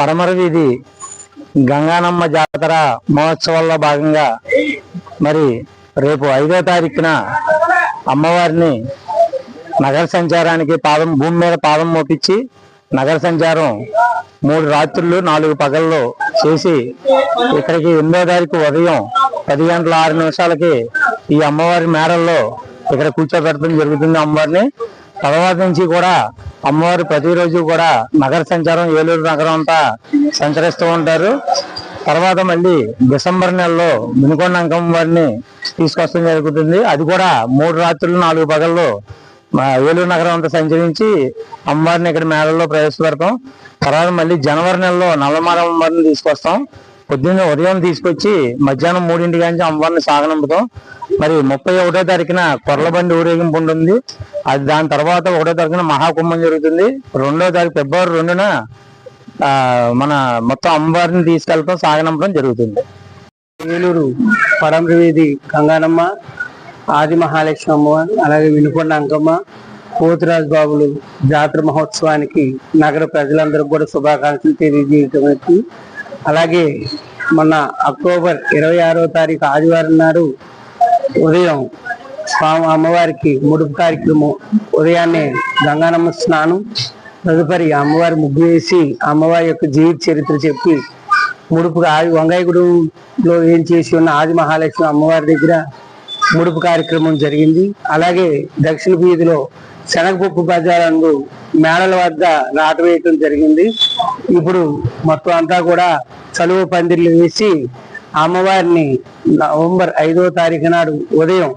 పడమర వీధి గంగానమ్మ జాతర మహోత్సవాల్లో భాగంగా మరి రేపు ఐదో తారీఖున అమ్మవారిని నగర సంచారానికి పాదం భూమి మీద పాదం మోపించి నగర సంచారం మూడు రాత్రులు నాలుగు పగళ్ళు చేసి ఇక్కడికి ఎనిమిదో తారీఖు ఉదయం పది గంటల ఆరు నిమిషాలకి ఈ అమ్మవారి మేడల్లో ఇక్కడ కూర్చోబెట్టడం జరుగుతుంది అమ్మవారిని. తర్వాత నుంచి కూడా అమ్మవారు ప్రతిరోజు కూడా నగర సంచారం ఏలూరు నగరం అంతా సంచరిస్తూ ఉంటారు. తర్వాత మళ్ళీ డిసెంబర్ నెలలో మినుకొండ అంకం వారిని తీసుకొస్తాం జరుగుతుంది. అది కూడా మూడు రాత్రులు నాలుగు పగళ్ళు మా ఏలూరు నగరం అంతా సంచరించి అమ్మవారిని ఇక్కడ మేళల్లో ప్రవేశపెడతాం. తర్వాత మళ్ళీ జనవరి నెలలో నల్లమార అమ్మవారిని తీసుకొస్తాం. పొద్దున్న ఉదయం తీసుకొచ్చి మధ్యాహ్నం మూడింటి నుంచి అమ్మవారిని సాగనంపుతాం. మరి ముప్పై ఒకటో తారీఖున కొర్లబండి ఊరేగింపు ఉంటుంది. అది దాని తర్వాత ఒకటో తారీఖున మహాకుంభం జరుగుతుంది. రెండో తారీఖు ఫిబ్రవరి రెండున మన మొత్తం అమ్మవారిని తీసుకెళ్తాం సాగనంపడం జరుగుతుంది. ఏలూరు పడమరి వీధి గంగానమ్మ ఆది మహాలక్ష్మి అమ్మ అలాగే వినుకొండ అంకమ్మ పోతురాజు బాబులు జాతర మహోత్సవానికి నగర ప్రజలందరికీ కూడా శుభాకాంక్షలు తెలియజేయటం వచ్చి అలాగే మొన్న అక్టోబర్ ఇరవై ఆరో తారీఖు ఆదివారం నాడు ఉదయం స్వామి అమ్మవారికి ముడుపు కార్యక్రమం ఉదయాన్నే గంగానమ్మ స్నానం తదుపరి అమ్మవారి ముగ్గు వేసి అమ్మవారి యొక్క జీవిత చరిత్ర చెప్పి ముడుపు ఆది వంగాయగూడెంలో ఏం చేసి ఉన్న ఆది మహాలక్ష్మి అమ్మవారి దగ్గర ముడుపు కార్యక్రమం జరిగింది. అలాగే దక్షిణ వీధిలో శనగపప్పు బజారందు మేడల వద్ద నాటు వేయటం జరిగింది. ఇప్పుడు మొత్తం అంతా కూడా చలువ పందిర్లు వేసి అమ్మవారిని నవంబర్ ఐదో తారీఖు నాడు ఉదయం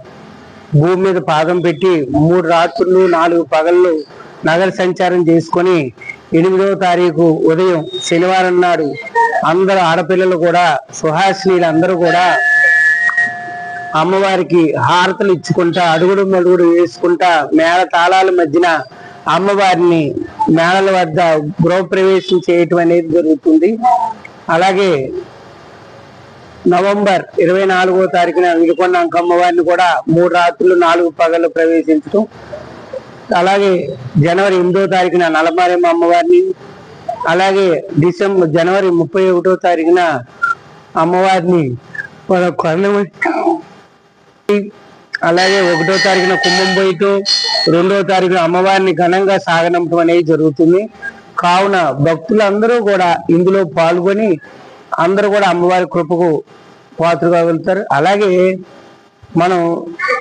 భూమి మీద పాదం పెట్టి మూడు రాత్రులు నాలుగు పగళ్ళు నగర సంచారం చేసుకొని ఎనిమిదవ తారీఖు ఉదయం శనివారం నాడు అందరు ఆడపిల్లలు కూడా సుహాసినీలు అందరూ కూడా అమ్మవారికి హారతలు ఇచ్చుకుంటా అడుగుడు మడుగుడు వేసుకుంటా మేళ తాళాల మధ్యన అమ్మవారిని మేళల వద్ద గృహప్రవేశం చేయటం అనేది జరుగుతుంది. అలాగే నవంబర్ ఇరవై నాలుగో తారీఖున వినుకొండ అంకమ్మవారిని కూడా మూడు రాత్రులు నాలుగు పగళ్ళు ప్రవేశించడం అలాగే జనవరి ఎనిమిదో తారీఖున నలమారేమ అమ్మవారిని అలాగే డిసెంబర్ జనవరి ముప్పై ఒకటో తారీఖున అమ్మవారిని మన అలాగే ఒకటో తారీఖున కుంభం పోయితో రెండో తారీఖున అమ్మవారిని ఘనంగా సాగనంపడం అనేది జరుగుతుంది. కావున భక్తులందరూ కూడా ఇందులో పాల్గొని అందరూ కూడా అమ్మవారి కృపకు పాత్రగా వెళ్తారు. అలాగే మనం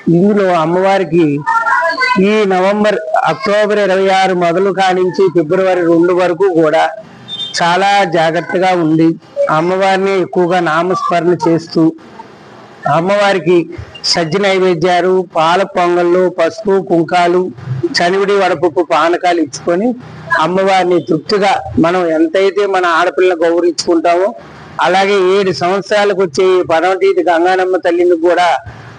ఇందులో అమ్మవారికి ఈ నవంబర్ అక్టోబర్ ఇరవై ఆరు మొదలు కానించి ఫిబ్రవరి రెండు వరకు కూడా చాలా జాగ్రత్తగా ఉండి అమ్మవారిని ఎక్కువగా నామస్మరణ చేస్తూ అమ్మవారికి సజ్జ నైవేద్యాలు పాల పొంగళ్ళు పసుపు కుంకాలు చనివిడి వడపప్పు పానకాలు ఇచ్చుకొని అమ్మవారిని తృప్తిగా మనం ఎంతైతే మన ఆడపిల్ల గౌరవించుకుంటామో అలాగే ఏడు సంవత్సరాలకు వచ్చే ఈ గంగానమ్మ తల్లిని కూడా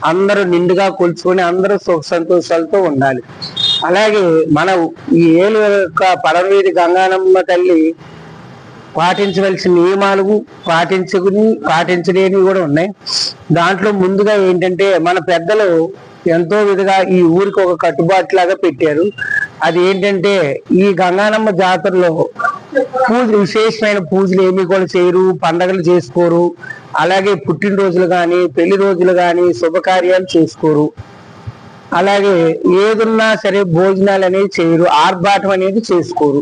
అందరూ నిండుగా కొలుచుకొని అందరూ సుఖ సంతోషాలతో ఉండాలి. అలాగే మన ఈ ఏలు యొక్క పడమవీధి గంగానమ్మ తల్లి పాటించవలసిన నియమాలు పాటించుకుని పాటించలేనివి కూడా ఉన్నాయి. దాంట్లో ముందుగా ఏంటంటే మన పెద్దలు ఎంతో విధంగా ఈ ఊరికి ఒక కట్టుబాటు లాగా పెట్టారు. అది ఏంటంటే ఈ గంగానమ్మ జాతరలో పూజ విశేషమైన పూజలు ఏమీ కూడా చేయరు పండగలు చేసుకోరు. అలాగే పుట్టినరోజులు కానీ పెళ్ళి రోజులు కానీ శుభకార్యాలు చేసుకోరు. అలాగే ఏదున్నా సరే భోజనాలు అనేవి చేయరు ఆర్భాటం అనేది చేసుకోరు.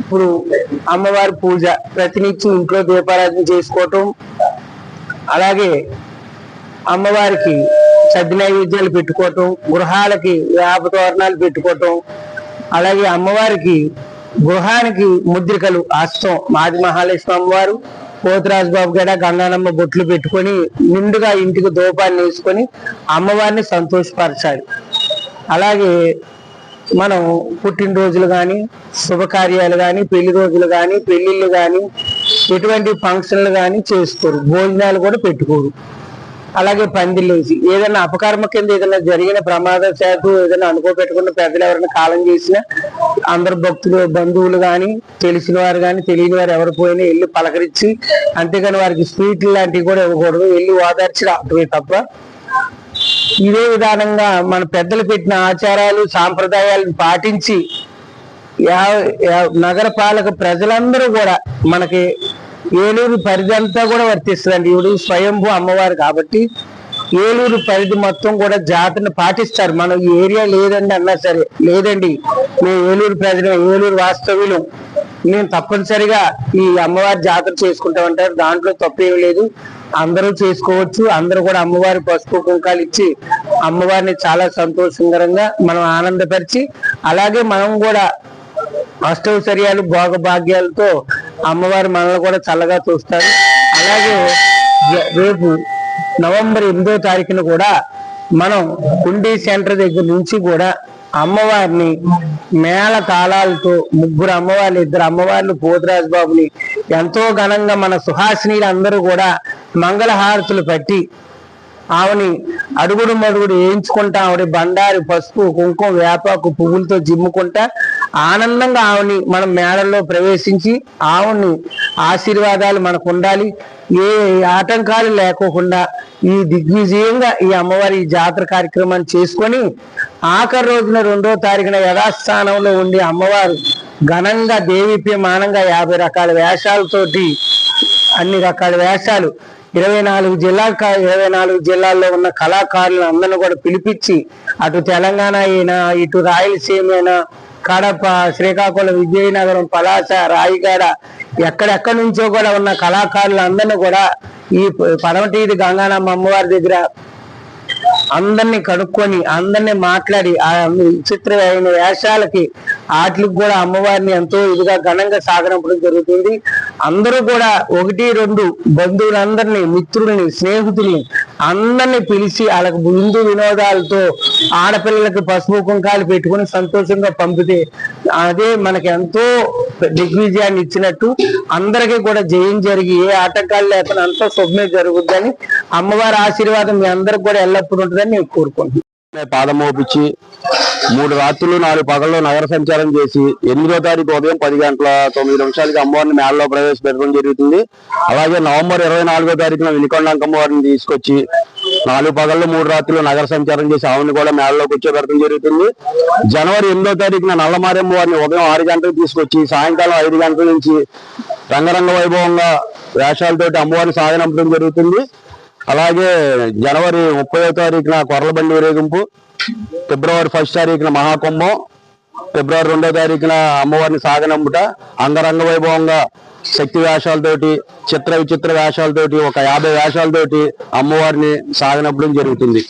ఇప్పుడు అమ్మవారి పూజ ప్రతినిత్యం ఇంట్లో దీపారాధన చేసుకోవటం అలాగే అమ్మవారికి సద్ది నైవేద్యాలు పెట్టుకోవటం గృహాలకి వేప తోరణాలు పెట్టుకోవటం అలాగే అమ్మవారికి గృహానికి ముద్రికలు అస్తం మాది మహాలక్ష్మి అమ్మవారు పోతురాజు బాబు గడ గంగానమ్మ బొట్లు పెట్టుకొని నిండుగా ఇంటికి దూపాన్ని వేసుకొని అమ్మవారిని సంతోషపరచాలి. అలాగే మనం పుట్టినరోజులు కానీ శుభకార్యాలు కానీ పెళ్ళి రోజులు కానీ పెళ్ళిళ్ళు కానీ ఎటువంటి ఫంక్షన్లు కానీ చేసుకోరు. భోజనాలు కూడా పెట్టుకోరు. అలాగే పందిలేసి ఏదైనా అపకర్మ కింద ఏదైనా జరిగిన ప్రమాద చేతు ఏదైనా అనుకోపెట్టుకున్న పెద్దలు ఎవరైనా కాలం చేసినా అందరు భక్తులు బంధువులు కానీ తెలిసిన వారు కానీ తెలియని వారు ఎవరు పోయినా వెళ్ళి పలకరించి అంతేగాని వారికి స్వీట్లు లాంటివి కూడా ఇవ్వకూడదు. వెళ్ళి ఓదార్చి రావటమే తప్ప ఇదే విధానంగా మన పెద్దలు పెట్టిన ఆచారాలు సాంప్రదాయాలను పాటించి నగరపాలక ప్రజలందరూ కూడా మనకి ఏలూరు పరిధి అంతా కూడా వర్తిస్తుందండి. ఈవిడ స్వయంభూ అమ్మవారు కాబట్టి ఏలూరు పరిధి మొత్తం కూడా జాతరను పాటిస్తారు. మనం ఈ ఏరియా లేదండి అన్నా సరే లేదండి. మేము ఏలూరు ప్రజలు ఏలూరు వాస్తవ్యులు. మేము తప్పనిసరిగా ఈ అమ్మవారి జాతర చేసుకుంటామంటారు. దాంట్లో తప్పేం లేదు. అందరూ చేసుకోవచ్చు అందరూ కూడా అమ్మవారి పసుపు కుంకాలు ఇచ్చి అమ్మవారిని చాలా సంతోషకరంగా మనం ఆనందపరిచి అలాగే మనం కూడా అష్టౌశ్వర్యాలు భోగ భాగ్యాలతో అమ్మవారి మనల్ని కూడా చల్లగా చూస్తారు. అలాగే రేపు నవంబర్ ఎనిమిదో తారీఖున కూడా మనం కుండీ సెంటర్ దగ్గర నుంచి కూడా అమ్మవారిని మేళ తాళాలతో ముగ్గురు అమ్మవార్లు ఇద్దరు అమ్మవార్లు పోతురాజు బాబుని ఎంతో ఘనంగా మన సుహాసినీలు అందరూ కూడా మంగళహారతులు పట్టి ఆమెని అడుగుడు మడుగుడు వేయించుకుంటా ఆవిడ బండారి పసుపు కుంకుమ వేపాకు పువ్వులతో జిమ్ముకుంటా ఆనందంగా ఆవిని మనం మేడల్లో ప్రవేశించి ఆవుని ఆశీర్వాదాలు మనకు ఉండాలి. ఏ ఆటంకాలు లేకోకుండా ఈ దిగ్విజయంగా ఈ అమ్మవారి ఈ జాతర కార్యక్రమాన్ని చేసుకొని ఆఖరి రోజున రెండో తారీఖున యథాస్థానంలో ఉండి అమ్మవారు ఘనంగా దేవీప్యమానంగా యాభై రకాల వేషాలతోటి అన్ని రకాల వేషాలు ఇరవై నాలుగు జిల్లా ఇరవై నాలుగు జిల్లాల్లో ఉన్న కళాకారులను అందరిని కూడా పిలిపించి అటు తెలంగాణ అయినా ఇటు రాయలసీమ అయినా కడప శ్రీకాకుళం విజయనగరం పలాస రాయిగాడ ఎక్కడెక్కడి నుంచో కూడా ఉన్న కళాకారులు అందరిని కూడా ఈ పడమటీది గంగానమ్మ అమ్మవారి దగ్గర అందరినీ కనుక్కొని అందరినీ మాట్లాడి ఆ విచిత్రమైన వేషాలకి వాటికి కూడా అమ్మవారిని ఎంతో ఇదిగా ఘనంగా సాగనంపడం జరుగుతుంది. అందరూ కూడా ఒకటి రెండు బంధువులందరినీ మిత్రుల్ని స్నేహితుల్ని అందరినీ పిలిచి వాళ్ళకు విందు వినోదాలతో ఆడపిల్లలకి పసుపు కుంకాలు పెట్టుకుని సంతోషంగా పంపితే అదే మనకి ఎంతో దిగ్విజయాన్ని ఇచ్చినట్టు అందరికీ కూడా జయం జరిగి ఏ ఆటంకాలు లేకుండా అంతా శుభమే జరుగుద్దని అమ్మవారి ఆశీర్వాదం మీ అందరికి కూడా ఎల్లప్పుడూ ఉంటుందని నేను కోరుకుంటున్నాను. పాదం మోపించి మూడు రాత్రులు నాలుగు పగళ్ళు నగర సంచారం చేసి ఎనిమిదో తారీఖు ఉదయం పది గంటల తొమ్మిది నిమిషాలకి అమ్మవారిని మేడలో ప్రవేశపెట్టడం జరుగుతుంది. అలాగే నవంబర్ ఇరవై నాలుగో తారీఖున వినికొండ అమ్మవారిని తీసుకొచ్చి నాలుగు పగళ్ళు మూడు రాత్రులు నగర సంచారం చేసి ఆవుని కూడా మేడలో కూర్చోబెట్టడం జరుగుతుంది. జనవరి ఎనిమిదో తారీఖున నల్లమారెమ్మ వారిని ఉదయం ఆరు గంటలకు తీసుకొచ్చి సాయంకాలం ఐదు గంటల నుంచి రంగరంగ వైభవంగా వేషాలతోటి అమ్మవారిని సాగనంపడం జరుగుతుంది. అలాగే జనవరి ముప్పై తారీఖున కొర్రలబండి ఊరేగింపు ఫిబ్రవరి ఫస్ట్ తారీఖున మహాకుంభం ఫిబ్రవరి రెండో తారీఖున అమ్మవారిని సాగనంబుట అంగరంగ వైభవంగా శక్తి వేషాలతోటి చిత్ర విచిత్ర వేషాలతోటి ఒక యాభై వేషాలతోటి అమ్మవారిని సాగనంపడం జరుగుతుంది.